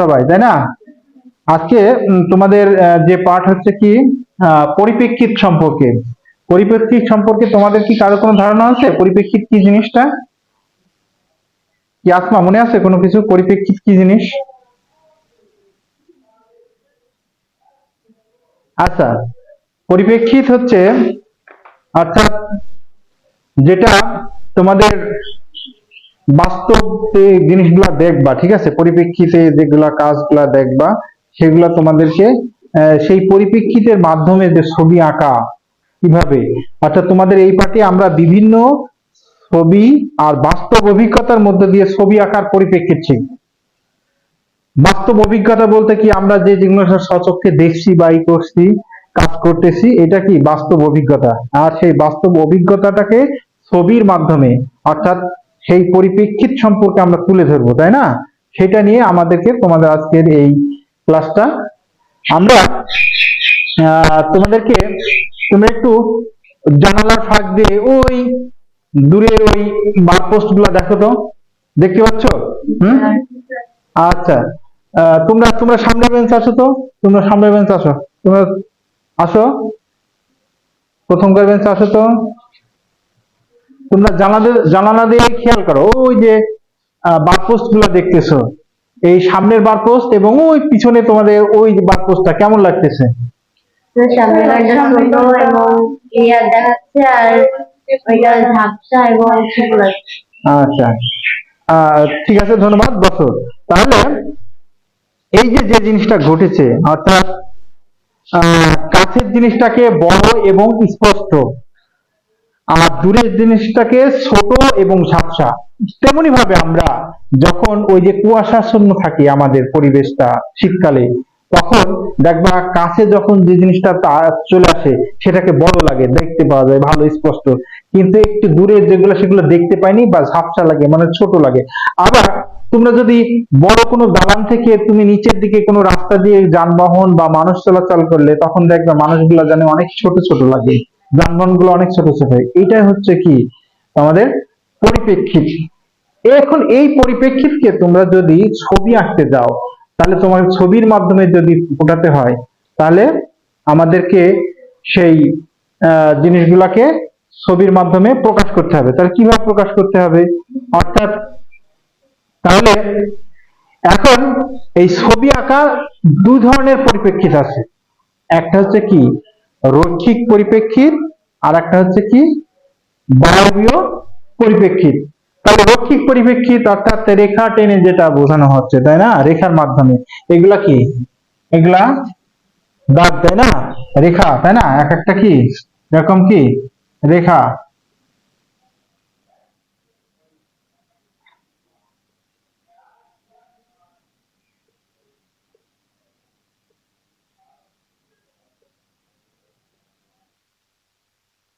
সবাই, তাই না? আজকে তোমাদের যে পাঠ হচ্ছে কি পরিপ্রেক্ষিত সম্পর্কে। পরিপ্রেক্ষিত সম্পর্কে তোমাদের কি কারও কোনো ধারণা আছে? পরিপ্রেক্ষিত কি জিনিসটা? কি আসমা, মনে আছে কোনো কিছু? পরিপ্রেক্ষিত কি জিনিস? আচ্ছা পরিপ্রেক্ষিত হচ্ছে, অর্থাৎ যেটা তোমাদের বাস্তব যে জিনিসগুলা দেখবা, ঠিক আছে? পরিপ্রেক্ষিতে যেগুলা কাজগুলা দেখবা, সেগুলা তোমাদেরকে সেই পরিপ্রেক্ষিতের মাধ্যমে যে ছবি আঁকা, কীভাবে? অর্থাৎ তোমাদের এই পাঠে আমরা বিভিন্ন ছবি আর বাস্তব অভিজ্ঞতার মধ্যে দিয়ে ছবি আঁকার পরিপ্রেক্ষিত শিখব বাস্তব অভিজ্ঞতা বলতে কি, আমরা যে যেগুলো সচক্ষে দেখছি বা ই করছি, কাজ করতেছি, এটা কি? বাস্তব অভিজ্ঞতা। আর সেই বাস্তব অভিজ্ঞতাটাকে ছবির মাধ্যমে, অর্থাৎ সেই পরিপ্রেক্ষিত সম্পর্কে আমরা তুলে ধরবো তাই না? সেটা নিয়ে আমাদেরকে তোমাদের আজকের এই ক্লাসটা আমরা তোমাদেরকে তুমি একটু জানালার ফাঁক দিয়ে ওই দূরের ওই বারপোস্টগুলা দেখো তো। দেখতে পাচ্ছ? হুম? আচ্ছা। আহ, তোমরা তোমরা সামনে বেঞ্চ আসো তো। তোমরা সামনে বেঞ্চ আসো। তোমরা আসো। প্রথমকার বেঞ্চ আসো তো। তোমরা জানালা জানালা দিয়ে খেয়াল করো ওই যে বারপোস্টগুলা দেখতেছো। এই সামনের বারপোস্ট এবং ওই পিছনে তোমাদের ওই বারপোস্টটা কেমন লাগতেছে? আচ্ছা। আহ, ঠিক আছে ধন্যবাদ বসো তাহলে এই যে যে জিনিসটা ঘটেছে অর্থাৎ আহ, কাছের জিনিসটাকে বড় এবং স্পষ্ট আর দূরের জিনিসটাকে ছোট এবং ঝাপসা। তেমনি ভাবে আমরা যখন ওই যে কুয়াশাচ্ছন্ন থাকি আমাদের পরিবেশটা শীতকালে, তখন দেখবা কাছে যখন যে জিনিসটা চলে আসে, সেটাকে বড় লাগে, দেখতে পাওয়া যায়, ভালো, স্পষ্ট। কিন্তু একটু দূরে যেগুলো, সেগুলো দেখতে পাইনি বা ঝাপসা লাগে মানে ছোট লাগে। আবার তোমরা যদি বড় কোনো দালান থেকে তুমি নিচের দিকে কোনো রাস্তা দিয়ে যানবাহন বা মানুষ চলাচল করলে, তখন দেখবে মানুষগুলো জানে অনেক ছোট ছোট লাগে। যানবাহনগুলো অনেক ছোট ছোট। এইটাই হচ্ছে কি? আমাদের পরিপ্রেক্ষিত। এখন এই পরিপ্রেক্ষিতকে তোমরা যদি ছবি আঁকতে যাও, তাহলে তোমার ছবির মাধ্যমে যদি ফোটাতে হয়, তাহলে আমাদেরকে সেই জিনিসগুলাকে ছবির মাধ্যমে প্রকাশ করতে হবে। তাহলে কীভাবে প্রকাশ করতে হবে? অর্থাৎ তাহলে এখন এই ছবি আঁকা দুই ধরনের পরিপ্রেক্ষিত আছে। একটা হচ্ছে কি? রৈখিক পরিপ্রেক্ষিত আর একটা হচ্ছে কি? বায়বীয় পরিপ্রেক্ষিত। তাহলে রৈখিক পরিপ্রেক্ষিত অর্থাৎ রেখা টেনে যেটা বোঝানো হচ্ছে, তাই না? রেখার মাধ্যমে। এগুলা কি? এগুলা দাগ, তাই না? রেখা, তাই না? এক একটা কি? এরকম কি? রেখা।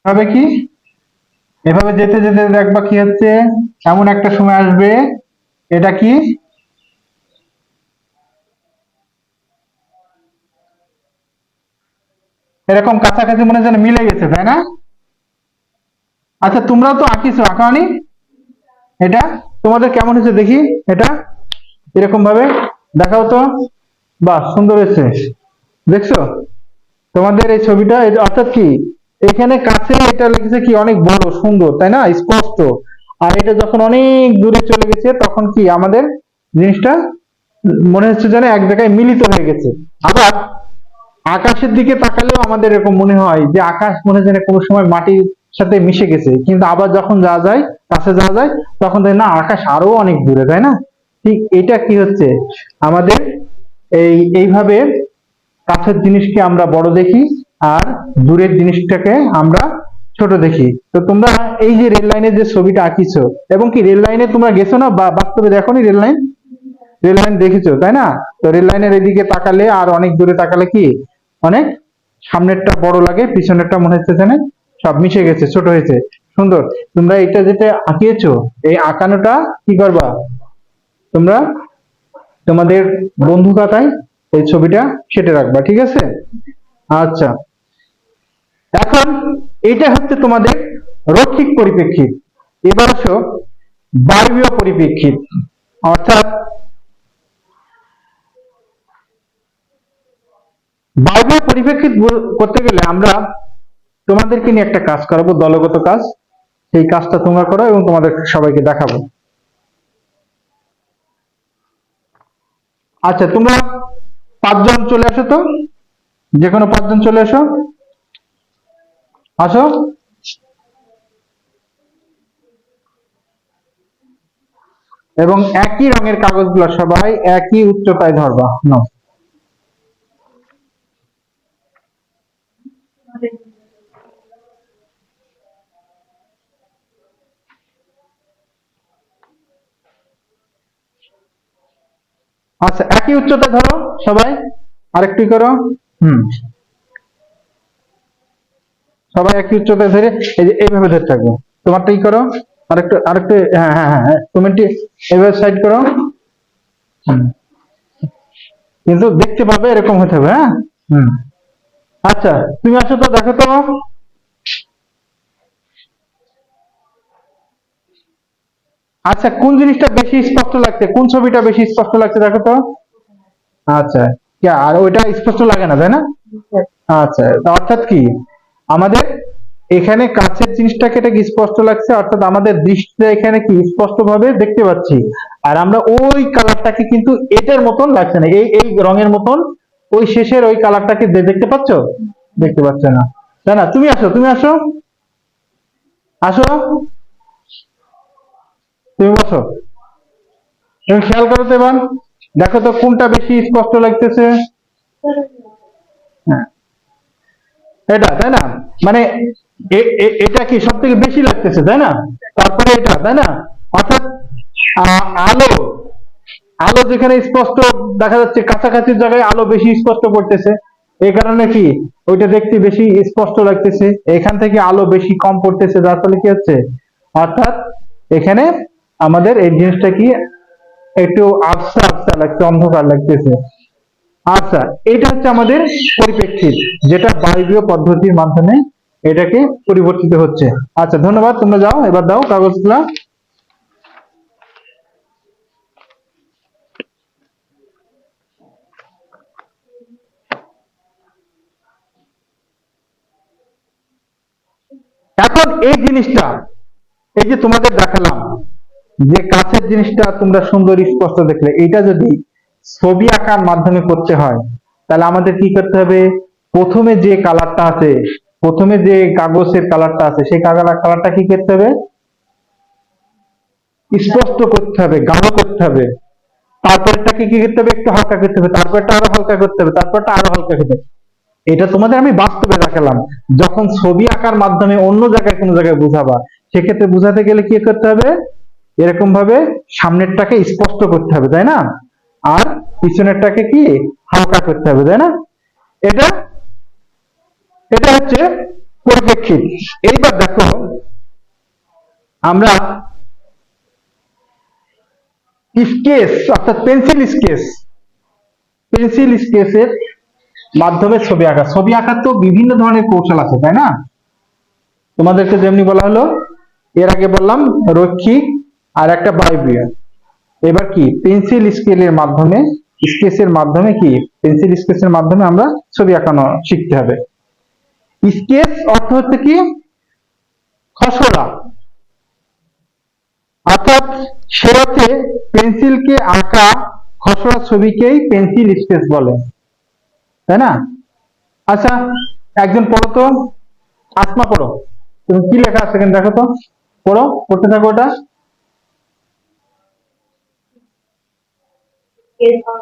হবে কি? এভাবে যেতে যেতে দেখবা কি হচ্ছে? এমন একটা সময় আসবে, এটা কি? এরকম কাছাকাছি মনে যেন মিলে গেছে, তাই না? আচ্ছা তোমরাও তো আঁকিছো আঁকানি এটা? তোমাদের কেমন হয়েছে দেখি? এটা? এরকম ভাবে দেখাও তো। বাহ, সুন্দর হয়েছে। দেখছ? তোমাদের এই ছবিটা অর্থাৎ কি? এখানে কাছে এটা লিখেছে কি অনেক বড়, সুন্দর, তাই না? স্পষ্ট। আর এটা যখন অনেক দূরে চলে গেছে, তখন কি আমাদের জিনিসটা মনে হচ্ছে যেন এক জায়গায় মিলিত হয়ে গেছে। আবার আকাশের দিকে তাকালেও আমাদের এরকম মনে হয় যে আকাশ মনে যেন কোনো সময় মাটির সাথে মিশে গেছে। কিন্তু আবার যখন যাওয়া যায়, কাছে যাওয়া যায়, তখন দেখি, না, আকাশ আরও অনেক দূরে, তাই না? ঠিক এটা কি হচ্ছে? আমাদের এই, এইভাবে কাছের জিনিসকে আমরা বড় দেখি। আর দূরের জিনিসটাকে আমরা ছোট দেখি। তো তোমরা এই যে রেল লাইনের যে ছবিটা আঁকিছো, এবং কি রেল লাইনে তোমরা গেছো না? বা বাস্তবে দেখো নি রেল লাইন? রেল লাইন দেখেছ, তাই না? তো রেল লাইনের এদিকে তাকালে আর অনেক দূরে তাকালে কি? অনেক সামনেরটা বড় লাগে, পিছনেরটা মনে হচ্ছে যেন সব মিশে গেছে, ছোট হয়েছে। সুন্দর। তোমরা এটা যেটা আঁকিয়েছো, এই আঁকানোটা কি করবা? তোমরা তোমাদের বন্ধু খাতায় এই ছবিটা সেটে রাখবা, ঠিক আছে? আচ্ছা। এখন এটা হচ্ছে তোমাদের রৈখিক পরিপ্রেক্ষিত। এবার আসো বায়বীয় পরিপ্রেক্ষিত। অর্থাৎ বায়বীয় পরিপ্রেক্ষিত করতে গেলে আমরা তোমাদেরকে নিয়ে একটা কাজ করাবো, দলগত কাজ। সেই কাজটা তোমরা করো এবং তোমাদের সবাইকে দেখাবো। আচ্ছা তোমরা পাঁচজন চলে আসো তো? যে কোনো পাঁচজন চলে এসো আসো। এবং একই রঙের কাগজগুলো সবাই একই উচ্চতায় ধরবা। নাও। আচ্ছা একই উচ্চতা ধরো সবাই। আরেকটু করো। হুম। সবাই একই উচ্চতায় ধরে এই যে এইভাবে ধরে থাকব। তোমারটাই করো? আরেকটু আরেকটু হ্যাঁ হ্যাঁ হ্যাঁ হ্যাঁ তুমিটি এভাবে সাইড করো। কিন্তু দেখতে পাবে এরকম হতে হবে হ্যাঁ? হুম। আচ্ছা তুমি আসো তো দেখো তো। আচ্ছা কোন জিনিসটা বেশি স্পষ্ট লাগছে? কোন ছবিটা বেশি স্পষ্ট লাগছে দেখো তো। আচ্ছা কি আর ওইটা স্পষ্ট লাগে না তাই না? আচ্ছা অর্থাৎ কি? আমাদের এখানে কাছের জিনিসটাকে এটা কি স্পষ্ট লাগছে, অর্থাৎ আমাদের দৃষ্টিটা এখানে কি? স্পষ্ট ভাবে দেখতে পাচ্ছি। আর আমরা ওই কালারটাকে কিন্তু এটার মতন লাগছে না। এই এই রঙের মতন ওই শেষের ওই কালারটাকে দেখতে পাচ্ছ? দেখতে পাচ্ছ না। তাই না, তুমি আসো তুমি আসো। আসো। তুমি বসো। তুমি খেয়াল করো তো এবার। দেখো তো কোনটা বেশি স্পষ্ট লাগতেছে। হ্যাঁ। এটা তাই না? মানে এটা কি সব থেকে বেশি লাগতেছে, তাই না? তারপরে এটা, তাই না? অর্থাৎ আলো আলো যেখানে স্পষ্ট দেখা যাচ্ছে, কাছাকাছি জায়গায় আলো বেশি স্পষ্ট পড়তেছে। এই কারণে কি? ওইটা দেখতে বেশি স্পষ্ট লাগতেছে। এখান থেকে আলো বেশি কম পড়তেছে, যার ফলে কি হচ্ছে? অর্থাৎ, এখানে আমাদের এই জিনিসটা কি? একটু আবসা আবসা লাগছে, অন্ধকার লাগতেছে। আচ্ছা এটা হচ্ছে আমাদের পরিপ্রেক্ষিত, যেটা বায়বীয় পদ্ধতির মাধ্যমে এটাকে পরিবর্তিত হচ্ছে। আচ্ছা ধন্যবাদ, তোমরা যাও, এবার দাও কাগজগুলা। এখন এই জিনিসটা, এই যে তোমাদের দেখালাম, যে কাছের জিনিসটা তোমরা সুন্দর স্পষ্ট দেখলে এটা যদি ছবি আঁকার মাধ্যমে করতে হয়। তাহলে আমাদের কি করতে হবে? প্রথমে যে কালারটা আছে, প্রথমে যে কাগজের কালারটা আছে, সেই কালার কালারটা কি করতে হবে? স্পষ্ট করতে হবে, গাঢ় করতে হবে। তারপরটাকে কি করতে হবে? একটু হালকা করতে হবে। তারপরটা আরও হালকা করতে হবে। তারপরটা আরও হালকা করতে হবে। এটা তোমাদের আমি বাস্তবে দেখালাম। যখন ছবি আঁকার মাধ্যমে অন্য জায়গায় কোনো জায়গায় বুঝাবা, সেক্ষেত্রে বুঝাতে গেলে কি করতে হবে? এরকম ভাবে সামনেরটাকে স্পষ্ট করতে হবে, তাই না? আর পিছনেরটাকে কি? হালকা করতে হবে, তাই না? এটা এটা হচ্ছে পরিপ্রেক্ষিত। এইবার দেখো, আমরা স্কেচ, অর্থাৎ পেন্সিল স্কেচ, পেন্সিল স্কেচের মাধ্যমে ছবি আঁকা। ছবি আঁকার তো বিভিন্ন ধরনের কৌশল আছে, তাই না? তোমাদেরকে যেমনি বলা হলো, এর আগে বললাম রৈখিক আর একটা বায়বীয়। এবার কি? পেন্সিল স্কেলের মাধ্যমে স্কেচের মাধ্যমে কি? পেন্সিল স্কেচের মাধ্যমে আমরা ছবি আঁকানো শিখতে হবে। স্কেচ অর্থ হচ্ছে কি? খসড়া। অর্থাৎ সে অর্থে পেন্সিলকে আঁকা খসড়া ছবিকেই পেন্সিল স্কেচ বলে। তাই না? আচ্ছা একজন পড়ো তো। আসমা পড়ো। তুমি কি লেখা আছে দেখো তো? পড়ো, পড়তে থাকো ওটা এর অর্থ খসড়া সে অর্থ বলতে আঁকা খসড়া ছবিকে পেন্সিল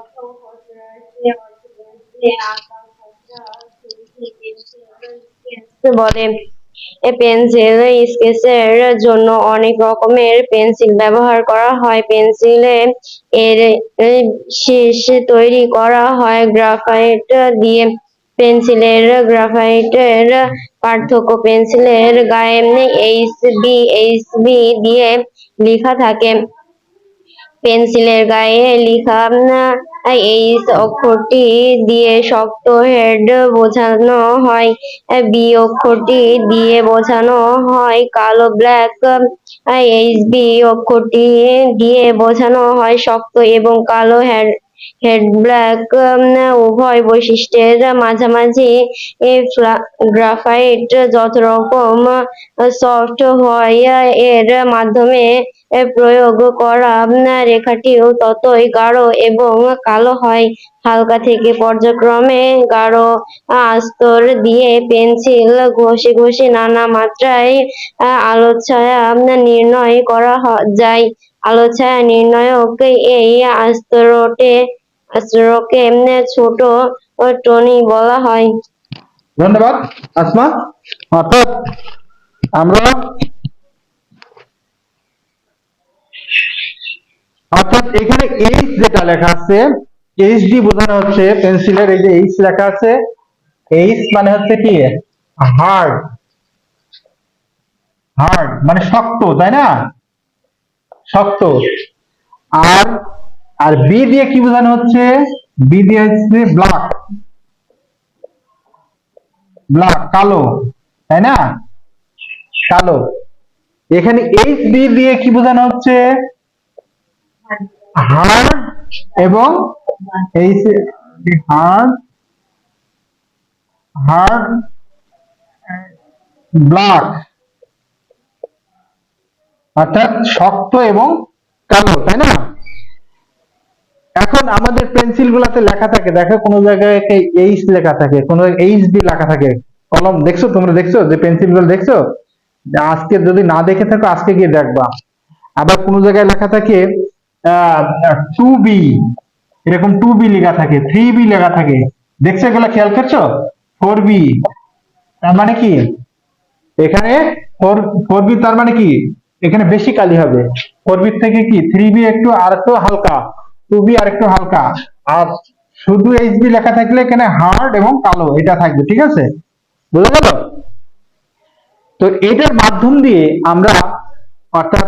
স্কেচ বলে পেন্সিল স্কেচের জন্য অনেক রকমের পেন্সিল ব্যবহার করা হয়। পেন্সিলে এর এর শীষ তৈরি করা হয় গ্রাফাইট দিয়ে। পেন্সিলের গ্রাফাইটের পার্থক্য পেন্সিলের গায়ে এইচ বি এইচ বি দিয়ে লেখা থাকে। পেন্সিলের গায়ে লেখা এইচ অক্ষরটি দিয়ে শক্ত হেড বোঝানো হয়। বি অক্ষরটি দিয়ে বোঝানো হয় কালো, ব্ল্যাক এইচ বি অক্ষরটি দিয়ে বোঝানো হয় শক্ত এবং কালো হেড হেড ব্ল্যাক উভয় বৈশিষ্ট্যের মাঝামাঝি। গ্রাফাইট যত রকম সফট হয়, এর মাধ্যমে প্রয়োগ করা রেখাটিও ততই গাঢ় এবং কালো হয়। হালকা থেকে পর্যায়ক্রমে গাঢ় আস্তর দিয়ে পেন্সিল ঘষে ঘষে নানা মাত্রায় আহ, আলোছায়া উম, নির্ণয় করা যায়। আলোছায়া নির্ণায়ক এই আস্তরটে আস্তরকে ছোট টনি বলা হয়। ধন্যবাদ আসমা। অর্থাৎ আমরা অর্থাৎ এখানে এইচ যেটা লেখা আছে এইচ ডি বোঝানো হচ্ছে পেন্সিলের এই যে এইচ লেখা আছে এইচ মানে হচ্ছে কি? হার্ড হার্ড মানে শক্ত, তাই না? শক্ত। আর আর বি দিয়ে কি বোঝানো হচ্ছে? বি দিয়ে হচ্ছে ব্ল্যাক ব্ল্যাক কালো, তাই না? কালো। এখানে এইচ বি দিয়ে কি বোঝানো হচ্ছে? হার্ড এবং এইচ হার্ড হার্ড ব্ল্যাক অর্থাৎ শক্ত এবং কালো, তাই না? এখন আমাদের পেন্সিল গুলাতে লেখা থাকে, দেখো কোনো জায়গায় এইচ লেখা থাকে, কোনো এইচ ডি লেখা থাকে, কলম, দেখছ? তোমরা দেখছ? যে পেন্সিলগুলো দেখছ? আজকে যদি না দেখে থাকো, আজকে গিয়ে দেখবা। আবার কোনো জায়গায় লেখা থাকে টু বি এরকম টু বি লেখা থাকে থ্রি বি লেখা থাকে। দেখছ এগুলো খেয়াল করছ? ফোর বি তার মানে কি? এখানে ফোর বি তার মানে কি? এখানে বেশি কালি হবে। ফোর বি থেকে কি? থ্রি বি একটু আর একটু হালকা টু বি আর একটু হালকা। আর শুধু এইচ বি লেখা থাকলে এখানে হার্ড এবং কালো, এটা থাকবে, ঠিক আছে? বুঝা গেল? তো এটার মাধ্যম দিয়ে আমরা অর্থাৎ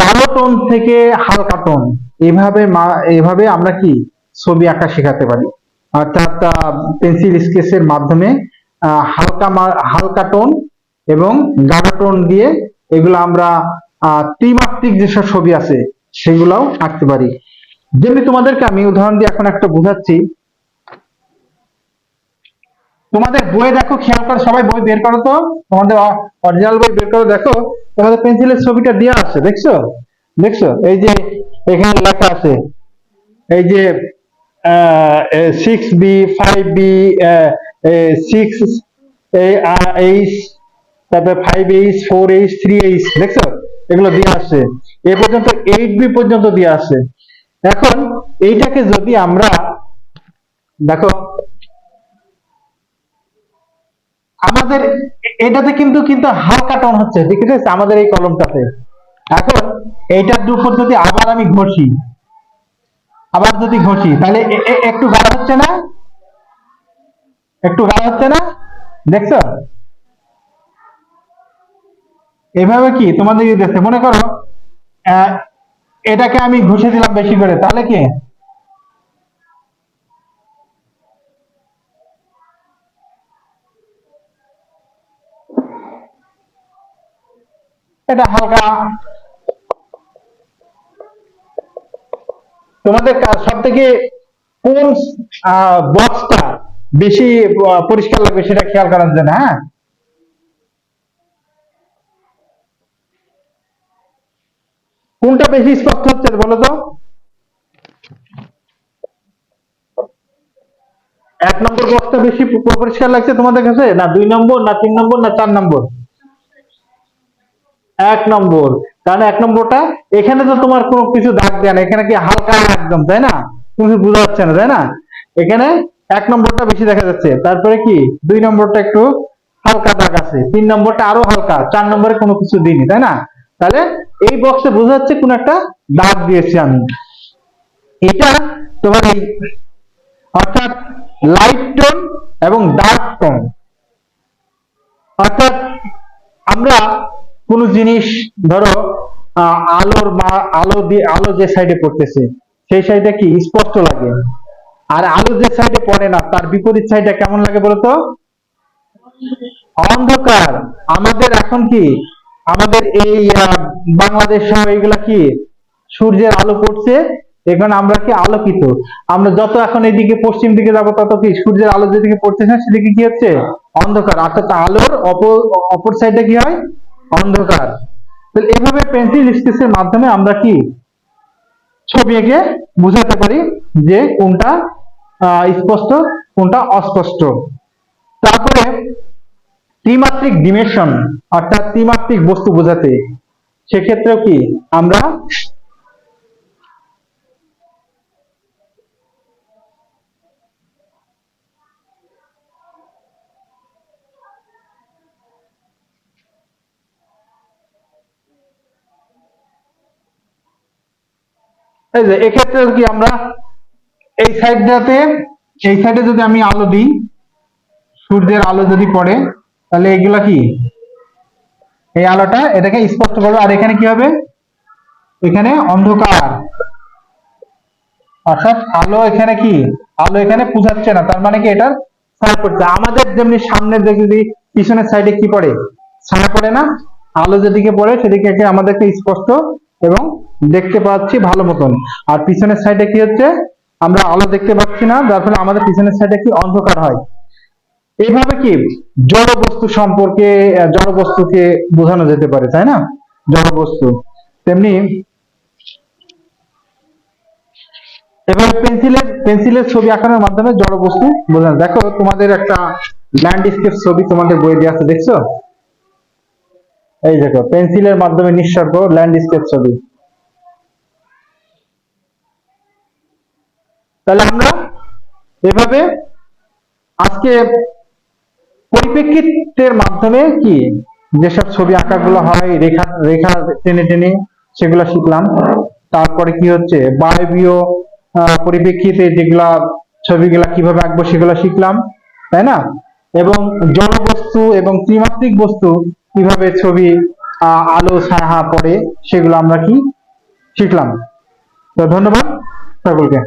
গাঢ় টোন থেকে হালকা টোন এভাবে এভাবে আমরা কি ছবি আঁকা শেখাতে পারি? অর্থাৎ পেন্সিল স্কেচের মাধ্যমে হালকা হালকা টোন এবং গাঢ় টোন দিয়ে এগুলো আমরা ত্রিমাত্রিক যেসব ছবি আছে, সেগুলাও আঁকতে পারি। যেমনি তোমাদেরকে আমি উদাহরণ দিয়ে এখন একটা বোঝাচ্ছি তোমাদের বইয়ে দেখো, খেয়াল করে, সবাই বই বের করো তো। তোমাদের অরিজিনাল বই বের করো, দেখো। তোমাদের পেন্সিলের ছবিটা দেওয়া আছে, দেখছ? দেখছ? এই যে এখানে লেখা আছে, এই যে six B five B six H তারপরে five H four H three H দেখছ? এগুলো দিয়ে আসছে এ পর্যন্ত এইট বি পর্যন্ত দিয়ে আসছে এখন এইটাকে যদি আমরা, দেখো আমাদের এটাতে কিন্তু কিন্তু হালকা টোন হচ্ছে, ঠিক আছে? আমাদের এই কলমটাতে। এখন এইটার উপর যদি আবার আমি ঘষি, আবার যদি ঘষি, তাহলে একটু গাঢ় হচ্ছে না? একটু গাঢ় হচ্ছে না? দেখছ? এভাবে কি? তোমাদের মনে করো এটাকে আমি ঘষে দিলাম বেশি করে, তাহলে কি? এটা হালকা। তোমাদের সব থেকে কোন বক্সটা বেশি পরিষ্কার লাগবে সেটা খেয়াল করার জন্য হ্যাঁ? কোনটা বেশি স্পষ্ট হচ্ছে বলো তো? এক নম্বর বক্সটা বেশি পরিষ্কার লাগছে তোমাদের কাছে? না দুই নম্বর, না তিন নম্বর, না চার নম্বর? এক নম্বর। কারণ এক নম্বরটা, এখানে তো তোমার কোনো কিছু দাগ দেয় না এখানে কি হালকা একদম, তাই না? তুমি বোঝা যাচ্ছে না, তাই না? এখানে এক নম্বরটা বেশি দেখা যাচ্ছে। তারপরে কি? দুই নম্বরটা একটু হালকা দাগ আছে। তিন নম্বরটা আরও হালকা, চার নম্বরে কোনো কিছু দিইনি, তাই না? তাহলে এই বক্সে বোঝা যাচ্ছে কোন একটা দাগ দিয়েছি আমি। এটা তোমার এই, অর্থাৎ লাইট টোন এবং ডার্ক টোন অর্থাৎ আমরা কোনো জিনিস, ধরো আলোর বা আলো দিয়ে, আলো যে সাইডে পড়তেছে, সেই সাইডে কি স্পষ্ট লাগে? আর আলো যে সাইডে পড়ে না, তার বিপরীত সাইডে কেমন লাগে বলতো? অন্ধকার। আমাদের এখন কি? আমাদের এই বাংলাদেশ এইগুলা কি? সূর্যের আলো পড়ছে, এখানে আমরা কি আলোকিত? আমরা যত এখন এদিকে পশ্চিম দিকে যাব, তত কি সূর্যের আলো যেদিকে পড়তেছে সেদিকে কি হচ্ছে? অন্ধকার। অর্থাৎ আলোর অপর অপর সাইডে কি হয়? অন্ধকার। তাহলে এভাবে পেন্সিল স্কেচের মাধ্যমে আমরা কি ছবি এঁকে বুঝাতে পারি যে কোনটা স্পষ্ট, কোনটা অস্পষ্ট। তারপরে ত্রিমাত্রিক ডিমেনশন অর্থাৎ ত্রিমাত্রিক বস্তু বোঝাতে, সেক্ষেত্রেও কি আমরা এই যে, এক্ষেত্রে কি আমরা এই সাইডটাতে এই সাইডে যদি আমি আলো দিই, সূর্যের আলো যদি পড়ে, তাহলে এগুলা কি? এই আলোটা, এটাকে স্পষ্ট করবে আর এখানে কি হবে? এখানে অন্ধকার। অর্থাৎ আলো এখানে কি? আলো এখানে পৌঁছাচ্ছে না। তার মানে কি এটার ছায়া পড়ছে। আমাদের যেমনি সামনে যদি পিছনের সাইডে কি পড়ে? ছায়া পড়ে না? আলো যেদিকে পড়ে, সেদিকে আমাদেরকে স্পষ্ট এবং দেখতে পাচ্ছি ভালো মতন। আর পিছনের সাইডে কি হচ্ছে? আমরা আলো দেখতে পাচ্ছি না, যার ফলে আমাদের পিছনের সাইডে কি অন্ধকার হয়। এইভাবে কি জড় বস্তু সম্পর্কে জড় বস্তুকে বোঝানো যেতে পারে, তাই না? জড় বস্তু তেমনি এভাবে পেন্সিলের পেন্সিলের ছবি আঁকানোর মাধ্যমে জড় বস্তু বোঝানো। দেখো, তোমাদের একটা ল্যান্ডস্কেপ ছবি তোমাদের বই দিয়ে আছে, দেখছ? এই দেখো পেন্সিলের মাধ্যমে নিঃসর্গ ল্যান্ডস্কেপ ছবি। তাহলে আমরা এভাবে আজকে পরিপ্রেক্ষিতের মাধ্যমে কি যেসব ছবি আঁকাগুলো হয়, রেখা রেখা টেনে টেনে সেগুলো শিখলাম। তারপরে কি হচ্ছে? বায়বীয় পরিপ্রেক্ষিতে যেগুলা ছবিগুলা কীভাবে আঁকবো সেগুলো শিখলাম, তাই না? এবং জড় বস্তু এবং ত্রিমাত্রিক বস্তু কীভাবে ছবি আলো, ছায়া পড়ে সেগুলো আমরা কি শিখলাম। তো ধন্যবাদ সকলকে।